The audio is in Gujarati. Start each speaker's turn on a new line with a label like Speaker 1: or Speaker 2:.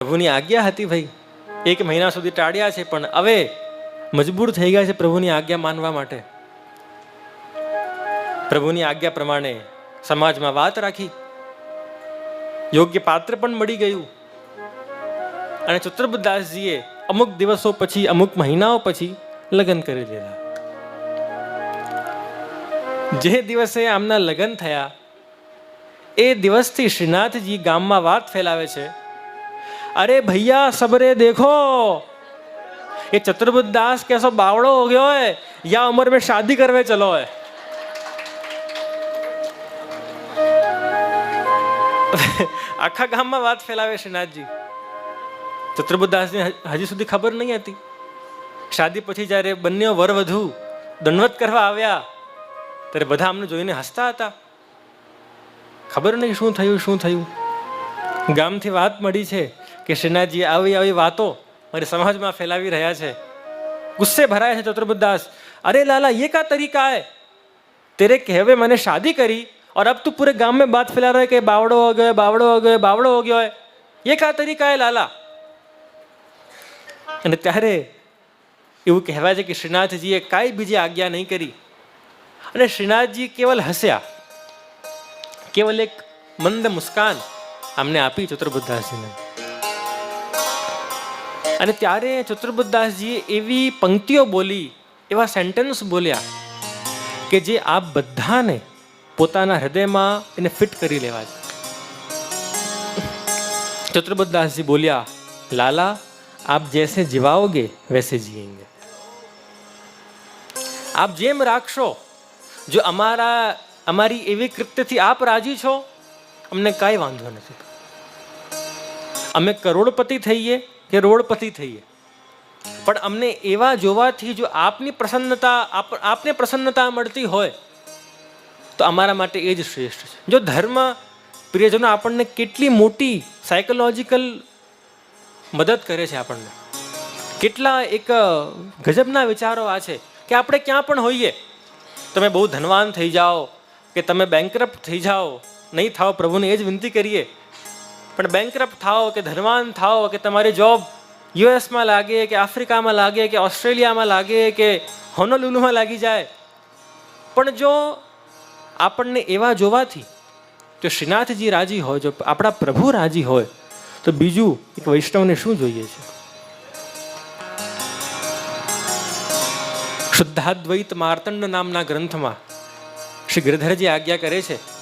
Speaker 1: પ્રભુની આજ્ઞા હતી ભાઈ. એક મહિના સુધી ટાળ્યા છે, પણ હવે મજબૂર થઈ ગયા છે પ્રભુની આજ્ઞા માનવા માટે. પ્રભુની આજ્ઞા પ્રમાણે સમાજમાં વાત રાખી. યોગ્ય પાત્ર પણ મળી ગયું. અને ચતુર્બદાસજીએ અમુક દિવસો પછી, અમુક મહિનાઓ પછી લગ્ન કરી લીધા. જે દિવસે આમના લગ્ન થયા, એ દિવસથી શ્રીનાથજી ગામમાં વાત ફેલાવે છે. अरे भैया सबरे देखो ये चतुर्बुद्ध दास कैसो बावड़ो हो गयो है या उम्र में शादी करवे चलो है આખા ગામમાં વાત ફેલાવે શ્રીનાથજી ચતુર્બુદાસને હજી સુધી ખબર નહીં હતી શાદી પછી જ્યારે બંને વર વધુ દંડવત કરવા આવ્યા ત્યારે બધા અમને જોઈને હસતા હતા ખબર નહીં શું થયું શું થયું ગામથી વાત મળી છે કે શ્રીનાથજી આવી આવી વાતો મારી સમાજમાં ફેલાવી રહ્યા છે ગુસ્સે ભરાય છે ચતુર્બુદાસ अरे लाला ये क्या तरीका है तेरे कहवे मैंने शादी करी और अब तू पूरे गांव में बात फैला रहा है कि बावड़ो हो गयो बावड़ो हो गयो बावड़ो हो गयो है ये क्या तरीका है लाला અને ત્યારે એવું કહેવાય છે કે શ્રીનાથજીએ કાંઈ બીજી આજ્ઞા નહીં કરી અને શ્રીનાથજી કેવલ હસ્યા કેવલ એક મંદ મુસ્કાન આમને આપી ચતુર્બુદ્ધાસજીને અને ત્યારે ચતુર્બુદ્દાસજીએ એવી પંક્તિઓ બોલી, એવા સેન્ટેન્સ બોલ્યા કે જે આપ બધાને પોતાના હૃદયમાં એને ફિટ કરી લેવા છે. ચતુર્બુદ્દાસજી બોલ્યા, લાલા, આપ જૈસે જીવાઓગે, વૈસે જીએંગે. આપ જેમ રાખશો, જો અમારા, અમારી એવી કૃત્યથી આપ રાજી છો, અમને કાંઈ વાંધો નથી. અમે કરોડપતિ થઈએ કે રોડપતિ થઈએ. પણ અમને એવા જોવાથી જો આપની પ્રસન્નતા, આપ, આપને પ્રસન્નતા મળતી હોય, તો અમારા માટે એ જ શ્રેષ્ઠ છે. જો ધર્મ, પ્રિયજનો આપણને કેટલી મોટી સાયકોલોજીકલ મદદ કરે છે આપણને. કેટલા એક ગજબના વિચારો આ છે કે આપણે ક્યાં પણ હોઈએ. તમે બહુ ધનવાન થઈ જાઓ, કે તમે બેંકરપ્ટ થઈ જાઓ, નહીં થાવ પ્રભુને, એ જ વિનંતી કરીએ. પણ બેંકરપ્ટ થાઓ કે ધનવાન થાઓ કે તમારી જોબ યુએસમાં લાગે કે આફ્રિકામાં લાગે કે ઓસ્ટ્રેલિયામાં લાગે કે હોનોલુલુમાં લાગી જાય. પણ જો આપણને એવા જોવાથી જો શ્રીનાથજી રાજી હોય, જો આપણા પ્રભુ રાજી હોય, તો બીજું એક વૈષ્ણવને શું જોઈએ છે? શુદ્ધાદ્વૈત માર્તંડ નામના ગ્રંથમાં શ્રી ગિરધરજી આજ્ઞા કરે છે